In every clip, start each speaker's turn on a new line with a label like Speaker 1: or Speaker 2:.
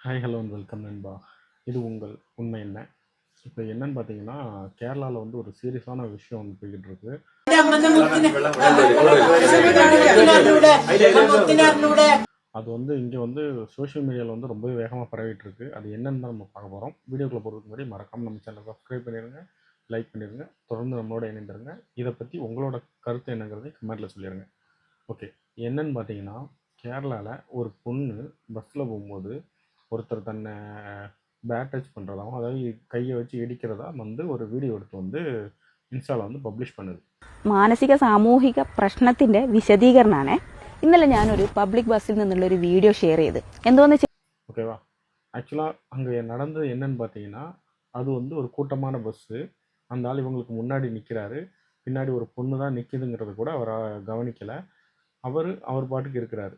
Speaker 1: Hi hello and welcome நண்பா. இது உங்கள் உண்மை என்ன? இப்போ என்னன்னு பார்த்தீங்கன்னா கேரளாவில் வந்து ஒரு சீரியஸான விஷயம் வந்து போய்கிட்டு இருக்கு அது வந்து இங்கே வந்து சோஷியல் மீடியாவில் வந்து ரொம்பவே வேகமாக பரவிட்டு இருக்கு அது என்னன்னு தான் நம்ம பார்க்க போகிறோம் வீடியோக்குள்ள போகிறதுக்கு முன்னாடி மறக்காமல் நம்ம சேனலை சப்ஸ்கிரைப் பண்ணிடுங்க லைக் பண்ணிடுங்க தொடர்ந்து நம்மளோட இணைந்துருங்க. இதை பற்றி உங்களோட கருத்து என்னங்கிறதை கமெண்ட்டில் சொல்லிடுங்க ஓகே என்னன்னு பார்த்தீங்கன்னா கேரளாவில் ஒரு பொண்ணு பஸ்ஸில் போகும்போது ஒருத்தர் தன்னை பேட் டச் பண்ணுறதாகவும் அதாவது கையை வச்சு இடிக்கிறதா வந்து ஒரு வீடியோ எடுத்து வந்து இன்ஸ்டாவில் வந்து பப்ளிஷ் பண்ணுது
Speaker 2: മാനസിക സാമൂഹിക പ്രശ്നത്തിന്റെ വിശദീകരണമാണ് ഇന്നലെ ഞാനൊരു പബ്ലിക് ബസ്സിൽ നിന്നുള്ള ഒരു വീഡിയോ ഷെയർ ചെയ്ത് എന്തോന്ന് വെച്ചാൽ
Speaker 1: ஓகேவா ஆக்சுவலாக அங்கே நடந்தது என்னன்னு பார்த்தீங்கன்னா அது வந்து ஒரு கூட்டமான பஸ்ஸு அந்த ஆள் இவங்களுக்கு முன்னாடி நிற்கிறாரு பின்னாடி ஒரு பொண்ணு தான் நிற்கிதுங்கிறது கூட அவர் கவனிக்கலை அவர் அவர் பாட்டுக்கு இருக்கிறாரு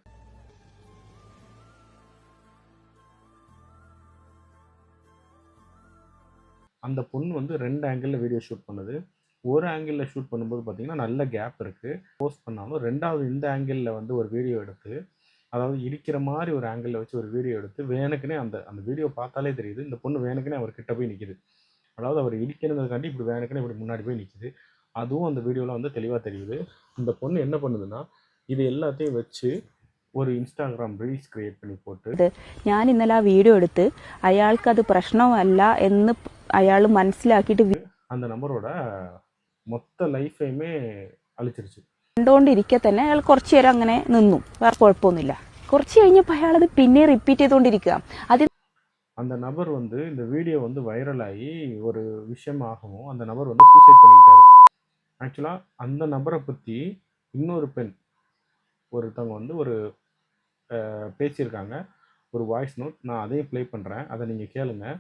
Speaker 1: அந்த பொண்ணு வந்து ரெண்டு ஆங்கிளில் வீடியோ ஷூட் பண்ணுது ஒரு ஆங்கிளில் ஷூட் பண்ணும்போது பார்த்தீங்கன்னா நல்ல கேப் இருக்குது போஸ்ட் பண்ணாலும் ரெண்டாவது இந்த ஆங்கிளில் வந்து ஒரு வீடியோ எடுத்து அதாவது இடிக்கிற மாதிரி ஒரு ஆங்கிளில் வச்சு ஒரு வீடியோ எடுத்து வேணுக்குனே அந்த அந்த வீடியோ பார்த்தாலே தெரியுது இந்த பொண்ணு வேணுக்குனே அவர் கிட்ட போய் நிற்கிது அதாவது அவர் இடிக்கிறதுக்காண்டி இப்படி வேணுக்குனே இப்படி முன்னாடி போய் நிற்கிது அதுவும் அந்த வீடியோவில் வந்து தெளிவாக தெரியுது இந்த பொண்ணு என்ன பண்ணுதுன்னா இது எல்லாத்தையும் வச்சு ஒரு இன்ஸ்டாகிராம் ரீல்ஸ் கிரியேட் பண்ணி போட்டு
Speaker 2: ഞാൻ ഇന്നലെ ആ വീഡിയോ എടുത്ത് അയാൾക്ക് അത് പ്രശ്നമല്ല എന്ന് അയാൾ മനസ്സിലാക്കിയിട്ട്
Speaker 1: அந்த நம்பரோட நபரோட മൊത്ത ലൈഫൈമേ അളിച്ചിരിച്ചു
Speaker 2: കണ്ടുകൊണ്ടിരിക്കെ തന്നെ അയാൾ കുറച്ചു നേരം അങ്ങനെ നിന്നു. വേറെ കുഴപ്പമൊന്നുമില്ല. കുറച്ച് കഴിഞ്ഞപ്പോൾ അയാൾ അത് പിന്നെ റിപ്പീറ്റ് ചെയ്തുകൊണ്ടിരിക്കുക അതിൽ
Speaker 1: அந்த நபர் வந்து இந்த வீடியோ வந்து வைரலாகி ஒரு விஷயமாகவும் அந்த நபர் வந்து சூசைட் பண்ணிக்கிட்டாரு. ஆக்சுவலாக அந்த நபரை பற்றி இன்னொரு பெண் ஒருத்தவங்க வந்து ஒரு பேசியிருக்காங்க. ஒரு வாய்ஸ் நோட் நான் அதையும் ப்ளே பண்ணுறேன் அதை நீங்கள் கேளுங்கள்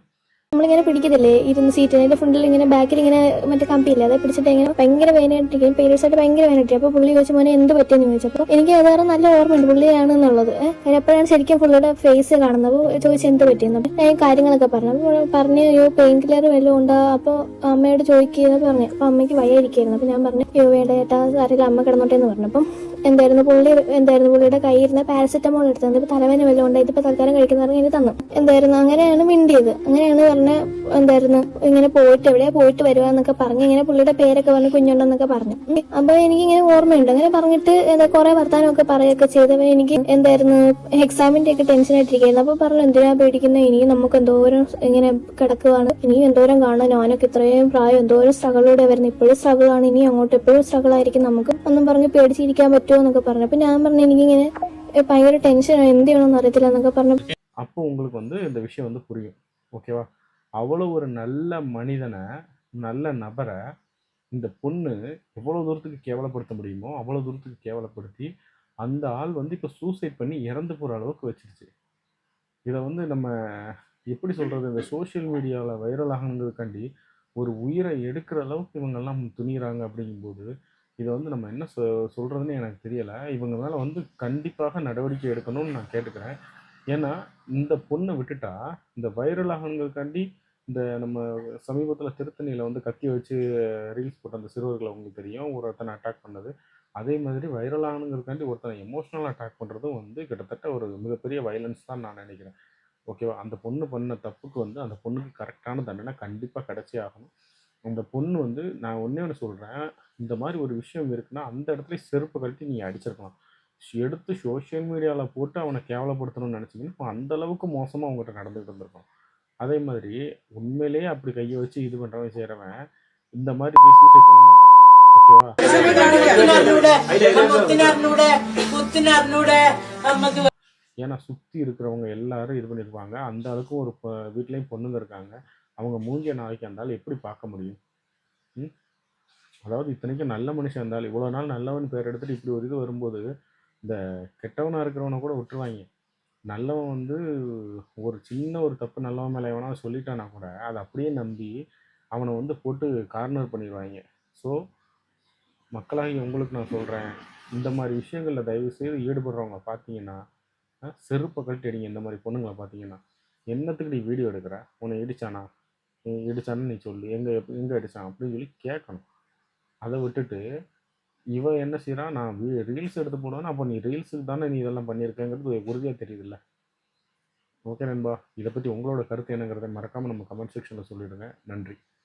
Speaker 3: നമ്മളിങ്ങനെ പിടിക്കത്തില്ലേ? ഇരുന്ന് സീറ്റ് അതിന്റെ ഫ്രണ്ടിൽ ഇങ്ങനെ ബാക്കിൽ ഇങ്ങനെ മറ്റേ കമ്പിയില്ലേ? അത് പിടിച്ചിട്ട് ഇങ്ങനെ ഭയങ്കര വേനായിട്ടിരിക്കും പേരൻസ് ആയിട്ട് ഭയങ്കര വേദനയായിട്ട് അപ്പൊ പുള്ളി ചോദിച്ചു മോനെ എന്ത് പറ്റിയെന്ന് ചോദിച്ചപ്പോൾ എനിക്ക് ഏതാറും നല്ല ഓർമ്മയുണ്ട്. പുള്ളിയാണെന്നുള്ളത്. ഏഹ് കാര്യം അപ്പോഴാണ് ശരിക്കും പുള്ളിയുടെ ഫേസ് കാണുന്നത്. അപ്പോൾ ചോദിച്ചു എന്ത് പറ്റിയെന്ന്? അപ്പോൾ ഞാൻ കാര്യങ്ങളൊക്കെ പറഞ്ഞു. അപ്പോൾ പറഞ്ഞു അയ്യോ പെയിൻ കില്ലർ വല്ലതും ഉണ്ടോ? അപ്പോൾ അമ്മയോട് ചോദിക്കുക പറഞ്ഞു. അപ്പോൾ അമ്മയ്ക്ക് വയ്യായിരിക്കായിരുന്നു അപ്പോൾ ഞാൻ പറഞ്ഞു അയ്യോ വേണ്ട ചേട്ടാ സാറില്ല അമ്മ കിടന്നോട്ടെ എന്ന് പറഞ്ഞു. അപ്പം എന്തായിരുന്നു പുള്ളി എന്തായിരുന്നു പുള്ളിയുടെ കയ്യിൽ ഇരുന്ന പാരസെറ്റമോൾ എടുത്തത്. ഇപ്പൊ തലവേന വല്ലതും ഉണ്ടായി ഇപ്പൊ തൽക്കാലം കഴിക്കുന്ന പറഞ്ഞ് എനിക്ക് തന്നു. എന്തായിരുന്നു? അങ്ങനെയാണ് മിണ്ടിയത്. അങ്ങനെയാണ് പറഞ്ഞ എന്തായിരുന്നു ഇങ്ങനെ പോയിട്ട് എവിടെയാ പോയിട്ട് വരുവാന്നൊക്കെ പറഞ്ഞ് ഇങ്ങനെ പുള്ളിയുടെ പേരൊക്കെ പറഞ്ഞ് കുഞ്ഞുണ്ടെന്നൊക്കെ പറഞ്ഞു അപ്പൊ എനിക്ക് ഇങ്ങനെ ഓർമ്മയുണ്ട് അങ്ങനെ പറഞ്ഞിട്ട് എന്താ കുറെ വർത്താനമൊക്കെ പറയുകയൊക്കെ ചെയ്തപ്പോൾ എനിക്ക് എന്തായിരുന്നു എക്സാമിന്റെ ഒക്കെ ടെൻഷൻ ആയിട്ടിരിക്കുന്നു അപ്പൊ പറഞ്ഞു എന്തിനാ പേടിക്കുന്നത് ഇനിയും നമുക്ക് എന്തോരം ഇങ്ങനെ കിടക്കുവാണ് ഇനിയും എന്തോരം കാണാൻ ഞാനൊക്കെ ഇത്രയും പ്രായം എന്തോരം സ്ട്രഗിലൂടെ വരുന്നത് ഇപ്പോഴും സ്ട്രഗിൾ ആണ് ഇനി അങ്ങോട്ട് എപ്പോഴും സ്ട്രഗിൾ ആയിരിക്കും നമുക്ക് ഒന്നും പറഞ്ഞ് പേടിച്ചിരിക്കാൻ പറ്റുമോ എന്നൊക്കെ പറഞ്ഞു അപ്പൊ ഞാൻ പറഞ്ഞു എനിക്കിങ്ങനെ ഏ, ഭയങ്കര ടെൻഷൻ എന്ത് ചെയ്യണമെന്ന് അറിയത്തില്ല എന്നൊക്കെ പറഞ്ഞു
Speaker 1: அப்போ உங்களுக்கு வந்து இந்த விஷயம் வந்து புரியும் ஓகேவா அவ்வளோ ஒரு நல்ல மனிதனை நல்ல நபரை இந்த பொண்ணு எவ்வளோ தூரத்துக்கு கேவலப்படுத்த முடியுமோ அவ்வளோ தூரத்துக்கு கேவலப்படுத்தி அந்த ஆள் வந்து இப்போ சூசைட் பண்ணி இறந்து போகிற அளவுக்கு வச்சிருச்சு. இதை வந்து நம்ம எப்படி சொல்கிறது இந்த சோஷியல் மீடியாவில் வைரல் ஆகணுங்கிறதுக்காண்டி ஒரு உயிரை எடுக்கிற அளவுக்கு இவங்கெல்லாம் துணிகிறாங்க அப்படிங்கும்போது இதை வந்து நம்ம என்ன சொ சொல்கிறதுன்னு எனக்கு தெரியலை. இவங்க மேலே வந்து கண்டிப்பாக நடவடிக்கை எடுக்கணும்னு நான் கேட்டுக்கிறேன். ஏன்னா இந்த பொண்ணை விட்டுட்டா இந்த வைரல் ஆகணுங்கிறதுக்காண்டி இந்த நம்ம சமீபத்தில் திருத்தணியில் வந்து கத்தி வச்சு ரீல்ஸ் போட்ட அந்த சிறுவர்களை உங்களுக்கு தெரியும். ஒருத்தனை அட்டாக் பண்ணது. அதே மாதிரி வைரலானுங்கிறதுக்காண்டி ஒருத்தனை எமோஷ்னலாக அட்டாக் பண்ணுறதும் வந்து கிட்டத்தட்ட ஒரு மிகப்பெரிய வைலன்ஸ் தான் நான் நினைக்கிறேன். ஓகேவா அந்த பொண்ணு பண்ண தப்புக்கு வந்து அந்த பொண்ணுக்கு கரெக்டான தண்டனை கண்டிப்பாக கிடைச்சே ஆகணும். அந்த பொண்ணு வந்து நான் ஒன்றே ஒன்று சொல்கிறேன் இந்த மாதிரி ஒரு விஷயம் இருக்குன்னா அந்த இடத்துல செருப்பு கழட்டி நீ அடிச்சிருக்கலாம். எடுத்து சோஷியல் மீடியாவில் போட்டு அவனை கேவலப்படுத்தணும்னு நினச்சிங்கன்னா இப்போ அந்த அளவுக்கு மோசமாக அவங்ககிட்ட நடந்துகிட்டு இருந்திருக்கும் அதே மாதிரி உண்மையிலேயே அப்படி கையை வச்சு இது பண்ணுறவன் செய்கிறவன் இந்த மாதிரி போய் சூசைட் பண்ண மாட்டான். ஓகேவா ஏன்னா சுற்றி இருக்கிறவங்க எல்லாரும் இது பண்ணியிருப்பாங்க அந்த அளவுக்கு ஒரு பொ- வீட்லேயும் பொண்ணுங்க இருக்காங்க. அவங்க மூஞ்சிய நாளைக்கு இருந்தாலும் எப்படி பார்க்க முடியும்? ம்? அதாவது இத்தனைக்கும் நல்ல மனுஷன் இருந்தாலும் இவ்வளோ நாள் நல்லவன் பேர் எடுத்துட்டு இப்படி ஒரு இது வரும்போது இந்த கெட்டவனாக இருக்கிறவனை கூட விட்டுருவாங்க. நல்லவன் வந்து ஒரு சின்ன ஒரு தப்பு நல்லவன் மேலே எவனா சொல்லிட்டானா கூட அதை அப்படியே நம்பி அவனை வந்து போட்டு கார்னர் பண்ணிடுவாங்க. ஸோ மக்களாகி உங்களுக்கு நான் சொல்கிறேன் இந்த மாதிரி விஷயங்களில் தயவு செய்து ஈடுபடுறவங்க பார்த்தீங்கன்னா செருப்பை கழட்டி அடிங்க இந்த மாதிரி பொண்ணுங்களை பார்த்தீங்கன்னா என்னத்துக்கு நீ வீடியோ எடுக்கிற? உன்னை இடிச்சானா? நீ நீ சொல்லு. எங்கே எங்கே அடிச்சான் அப்படின்னு சொல்லி கேட்கணும். அதை விட்டுட்டு இவன் என்ன செய்கிறான் நான் ரீல்ஸ் எடுத்து போடுவேன். அப்போ நீ ரீல்ஸுக்கு தானே நீ இதெல்லாம் பண்ணியிருக்கேங்கிறது உறுதியாக தெரியுதுல்ல. ஓகே நண்பா. இதை பற்றி உங்களோட கருத்து என்னங்கிறத மறக்காமல் நம்ம கமெண்ட் செக்ஷனில் சொல்லிவிடுங்க நன்றி.